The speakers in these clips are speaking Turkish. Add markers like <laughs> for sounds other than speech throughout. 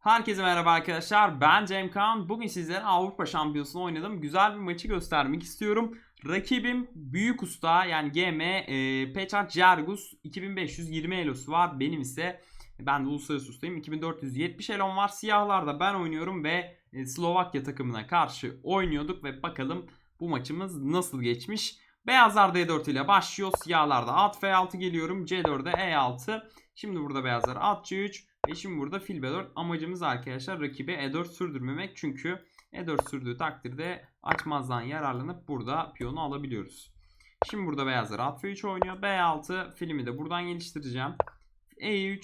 Herkese merhaba arkadaşlar. Ben Cem Kaan. Bugün sizlere Avrupa Şampiyonası'nı oynadım. Güzel bir maçı göstermek istiyorum. Rakibim Büyük Usta yani GM e, Peçat Cergus 2520 elosu var. Benim ise ben de uluslararası ustayım. 2470 elon var. Siyahlarda ben oynuyorum ve e, Slovakya takımına karşı oynuyorduk ve bakalım bu maçımız nasıl geçmiş. Beyazlar D4 ile başlıyor. Siyahlarda at F6 geliyorum. C4'e E6. Şimdi burada beyazlar at C3. Ve şimdi burada fil B4. Amacımız arkadaşlar rakibe E4 sürdürmemek. Çünkü E4 sürdüğü takdirde açmazdan yararlanıp burada piyonu alabiliyoruz. Şimdi burada beyazlar at F3 oynuyor. B6 filmi de buradan geliştireceğim. E3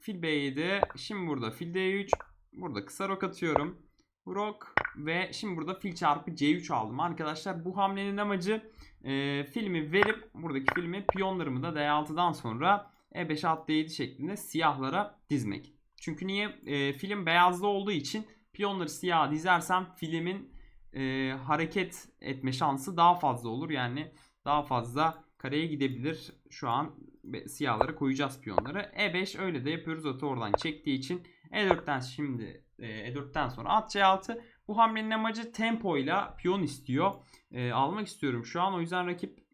fil B7. Şimdi burada fil D3. Burada kısa rok atıyorum. Rok ve şimdi burada fil çarpı C3 aldım. Arkadaşlar bu hamlenin amacı e, filmi verip buradaki filmi piyonlarımı da D6'dan sonra E5 at D7 şeklinde siyahlara dizmek. Çünkü niye? E, film beyazlı olduğu için piyonları siyaha dizersem filmin e, hareket etme şansı daha fazla olur. Yani daha fazla kareye gidebilir. Şu an siyahlara koyacağız piyonları. E5 öyle de yapıyoruz. Atı oradan çektiği için E4'ten şimdi e, E4'ten sonra at C6. Bu hamlenin amacı tempoyla piyon istiyor. E, almak istiyorum şu an. O yüzden rakip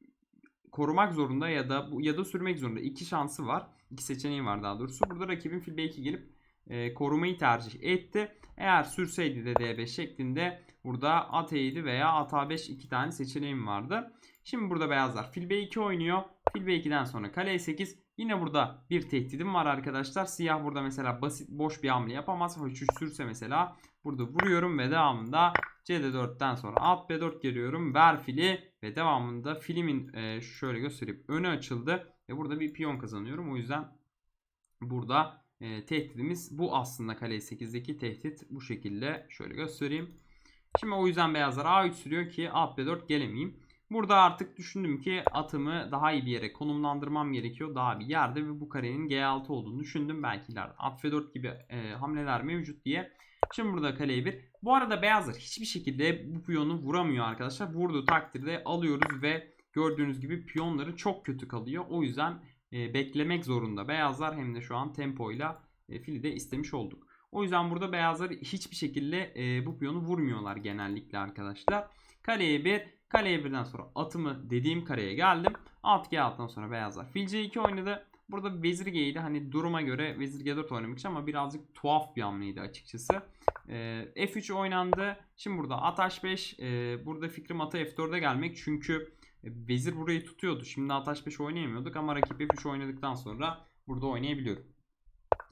korumak zorunda ya da ya da sürmek zorunda. İki şansı var. İki seçeneği var daha doğrusu. Burada rakibin fil B2 gelip e, korumayı tercih etti. Eğer sürseydi de D5 şeklinde burada at E7 veya at A5 iki tane seçeneğim vardı. Şimdi burada beyazlar fil B2 oynuyor. Fil B2'den sonra kale E8. Yine burada bir tehdidim var arkadaşlar. Siyah burada mesela basit boş bir hamle yapamaz. H3 sürse mesela burada vuruyorum ve devamında CD4'ten sonra at B4 geliyorum. Ver fili ve devamında filimin e, şöyle göstereyim önü açıldı ve burada bir piyon kazanıyorum. O yüzden burada e, tehdidimiz bu aslında kale 8'deki tehdit bu şekilde şöyle göstereyim. Şimdi o yüzden beyazlar A3 sürüyor ki at B4 gelemeyeyim. Burada artık düşündüm ki atımı daha iyi bir yere konumlandırmam gerekiyor. Daha bir yerde ve bu karenin G6 olduğunu düşündüm. Belki ileride at F4 gibi e, hamleler mevcut diye. Şimdi burada kaleye bir. Bu arada beyazlar hiçbir şekilde bu piyonu vuramıyor arkadaşlar. Vurduğu takdirde alıyoruz ve gördüğünüz gibi piyonları çok kötü kalıyor. O yüzden e, beklemek zorunda beyazlar hem de şu an tempoyla e, fili de istemiş olduk. O yüzden burada beyazlar hiçbir şekilde e, bu piyonu vurmuyorlar genellikle arkadaşlar. Kaleye bir, kaleye birden sonra atımı dediğim kareye geldim. At G6'dan sonra beyazlar fil C2 oynadı. Burada vezir G'ydi. Hani duruma göre vezir G4 oynamak için ama birazcık tuhaf bir hamleydi açıkçası. E, F3 oynandı. Şimdi burada at H5. E, burada fikrim ata F4'e gelmek. Çünkü e, vezir burayı tutuyordu. Şimdi at H5 oynayamıyorduk ama rakip F3 oynadıktan sonra burada oynayabiliyorum.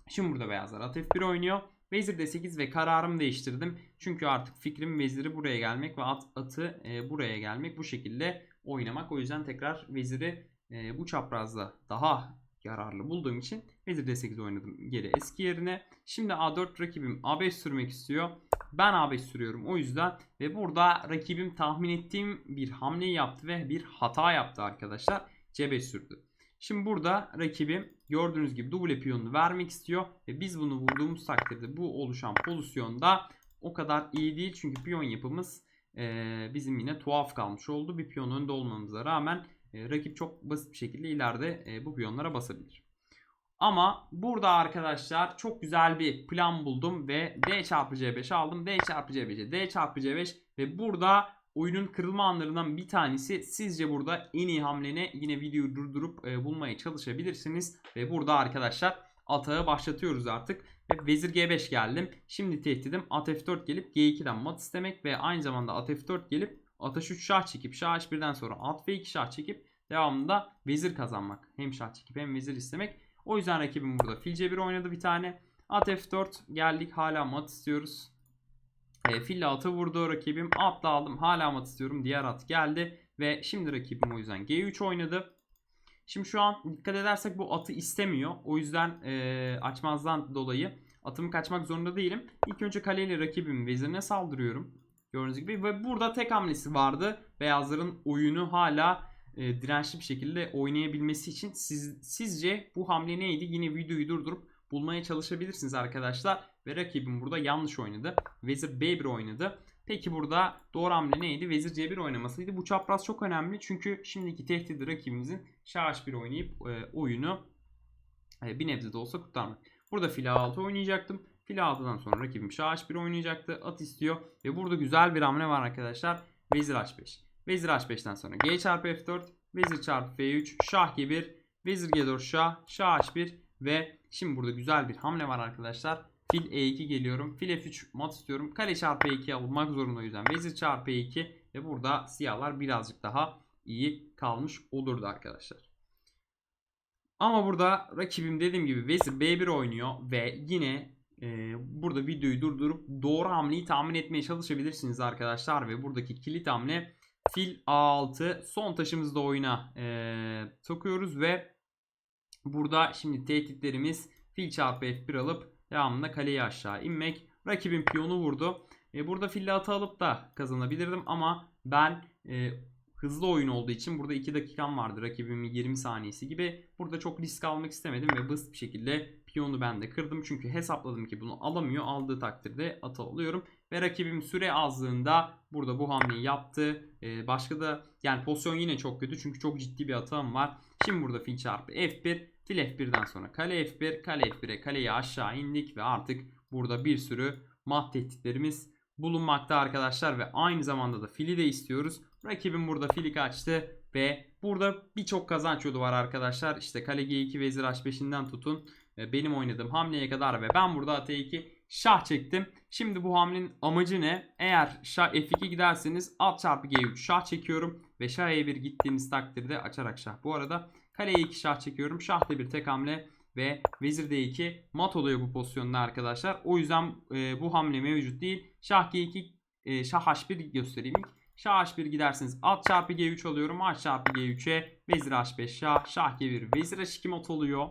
Şimdi burada beyazlar at F1 oynuyor. Vezir D8 ve kararımı değiştirdim. Çünkü artık fikrim veziri buraya gelmek ve at, atı e, buraya gelmek. Bu şekilde oynamak. O yüzden tekrar veziri e, bu çaprazda daha yararlı bulduğum için vezir D8 oynadım geri eski yerine. Şimdi A4 rakibim A5 sürmek istiyor. Ben A5 sürüyorum o yüzden ve burada rakibim tahmin ettiğim bir hamleyi yaptı ve bir hata yaptı arkadaşlar. C5 sürdü. Şimdi burada rakibim gördüğünüz gibi double piyonunu vermek istiyor ve biz bunu vurduğumuz takdirde bu oluşan pozisyonda o kadar iyi değil çünkü piyon yapımız e, bizim yine tuhaf kalmış oldu. Bir piyon önde olmamıza rağmen e, rakip çok basit bir şekilde ileride e, bu piyonlara basabilir. Ama burada arkadaşlar çok güzel bir plan buldum ve D çarpı C5 aldım. D çarpı C5'e D çarpı C5 ve burada oyunun kırılma anlarından bir tanesi sizce burada en iyi hamleni yine videoyu durdurup e, bulmaya çalışabilirsiniz. Ve burada arkadaşlar atağı başlatıyoruz artık. Ve vezir G5 geldim. Şimdi tehdidim at F4 gelip G2'den mat istemek ve aynı zamanda at F4 gelip at H3 şah çekip şah H1'den sonra at F2 şah çekip devamında vezir kazanmak. Hem şah çekip hem vezir istemek. O yüzden rakibim burada fil C1 oynadı bir tane. At F4 geldik hala mat istiyoruz. E, fille atı vurdu rakibim. Atla aldım. Hala mat istiyorum. Diğer at geldi. Ve şimdi rakibim o yüzden G3 oynadı. Şimdi şu an dikkat edersek bu atı istemiyor. O yüzden e, açmazdan dolayı atımı kaçmak zorunda değilim. İlk önce kaleyle rakibim vezirine saldırıyorum. Gördüğünüz gibi. Ve burada tek hamlesi vardı. Beyazların oyunu hala e, dirençli bir şekilde oynayabilmesi için. Siz, sizce bu hamle neydi? Yine videoyu durdurup bulmaya çalışabilirsiniz arkadaşlar. Ve rakibim burada yanlış oynadı. Vezir B1 oynadı. Peki burada doğru hamle neydi? Vezir C1 oynamasıydı. Bu çapraz çok önemli. Çünkü şimdiki tehdidi rakibimizin Şah H1 oynayıp e, oyunu e, bir nebze de olsa kurtarmak. Burada fil A6 oynayacaktım. Fil 6'dan sonra rakibim Şah H1 oynayacaktı. At istiyor. Ve burada güzel bir hamle var arkadaşlar. Vezir H5. Vezir H5'ten sonra G çarpı F4. Vezir çarpı F3. Şah G1. Vezir G4 Şah. Şah H1. Ve şimdi burada güzel bir hamle var arkadaşlar. Fil E2 geliyorum. Fil F3 mat istiyorum. Kale çarpı E2 alınmak zorunda o yüzden. Vezir çarpı E2 ve burada siyahlar birazcık daha iyi kalmış olurdu arkadaşlar. Ama burada rakibim dediğim gibi Vezir B1 oynuyor ve yine e, burada videoyu durdurup doğru hamleyi tahmin etmeye çalışabilirsiniz arkadaşlar. Ve buradaki kilit hamle fil A6 son taşımızı da oyuna e, sokuyoruz ve burada şimdi tehditlerimiz fil çarpı F1 alıp devamında kaleyi aşağı inmek. Rakibin piyonu vurdu. E, burada fille atı alıp da kazanabilirdim ama ben e, hızlı oyun olduğu için burada 2 dakikam vardı rakibimin 20 saniyesi gibi. Burada çok risk almak istemedim ve basit bir şekilde piyonu ben de kırdım. Çünkü hesapladım ki bunu alamıyor. Aldığı takdirde atı alıyorum. Ve rakibim süre azlığında burada bu hamleyi yaptı. Ee, başka da yani pozisyon yine çok kötü. Çünkü çok ciddi bir atağım var. Şimdi burada fil çarpı F1. Fil F1'den sonra kale F1. Kale F1'e kaleyi aşağı indik ve artık burada bir sürü mat tehditlerimiz bulunmakta arkadaşlar. Ve aynı zamanda da fili de istiyoruz. Rakibim burada fili kaçtı ve burada birçok kazanç yolu var arkadaşlar. İşte kale G2 vezir H5'inden tutun e, benim oynadığım hamleye kadar ve ben burada at 2 şah çektim. Şimdi bu hamlenin amacı ne? Eğer şah F2 giderseniz at çarpı G3 şah çekiyorum ve şah E1 gittiğimiz takdirde açarak şah. Bu arada kale E2 şah çekiyorum. Şah D1 tek hamle ve vezir D2 mat oluyor bu pozisyonda arkadaşlar. O yüzden e, bu hamle mevcut değil. Şah G2 e, şah H1 göstereyim. Şah H1 giderseniz at çarpı G3 alıyorum. At çarpı G3'e vezir H5 şah. Şah G1 vezir H2 mat oluyor.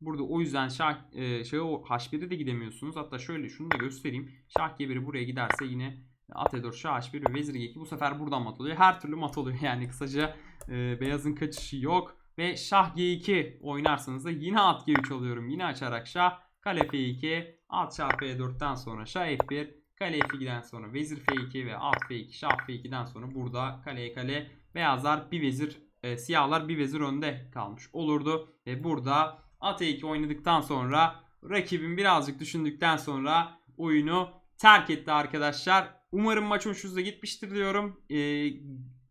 Burada o yüzden şah e, o H1'e de gidemiyorsunuz. Hatta şöyle şunu da göstereyim. Şah G1 buraya giderse yine at E4 şah H1 ve vezir G2 bu sefer buradan mat oluyor. Her türlü mat oluyor <laughs> yani kısaca e, beyazın kaçışı yok. Ve şah G2 oynarsanız da yine at G3 alıyorum. Yine açarak şah kale F2 at çarpı E4'ten sonra şah F1 kale F2'den sonra vezir F2 ve at F2 şah F2'den sonra burada kaleye kale beyazlar bir vezir e, siyahlar bir vezir önde kalmış olurdu. Ve burada at E2 oynadıktan sonra rakibim birazcık düşündükten sonra oyunu terk etti arkadaşlar. Umarım maç hoşunuza gitmiştir diyorum. E,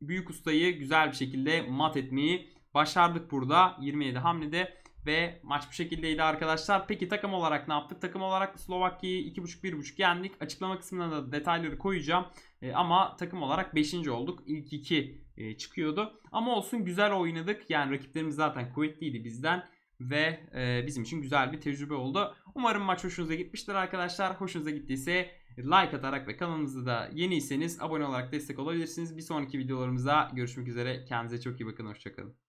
büyük ustayı güzel bir şekilde mat etmeyi başardık burada 27 hamlede ve maç bu şekildeydi arkadaşlar. Peki takım olarak ne yaptık? Takım olarak Slovakya'yı 2.5-1.5 yendik. Açıklama kısmına da detayları koyacağım. E, ama takım olarak 5. olduk. İlk 2 e, çıkıyordu. Ama olsun güzel oynadık. Yani rakiplerimiz zaten kuvvetliydi bizden. Ve e, bizim için güzel bir tecrübe oldu. Umarım maç hoşunuza gitmiştir arkadaşlar. Hoşunuza gittiyse like atarak ve kanalımızda da yeniyseniz abone olarak destek olabilirsiniz. Bir sonraki videolarımızda görüşmek üzere. Kendinize çok iyi bakın. Hoşçakalın.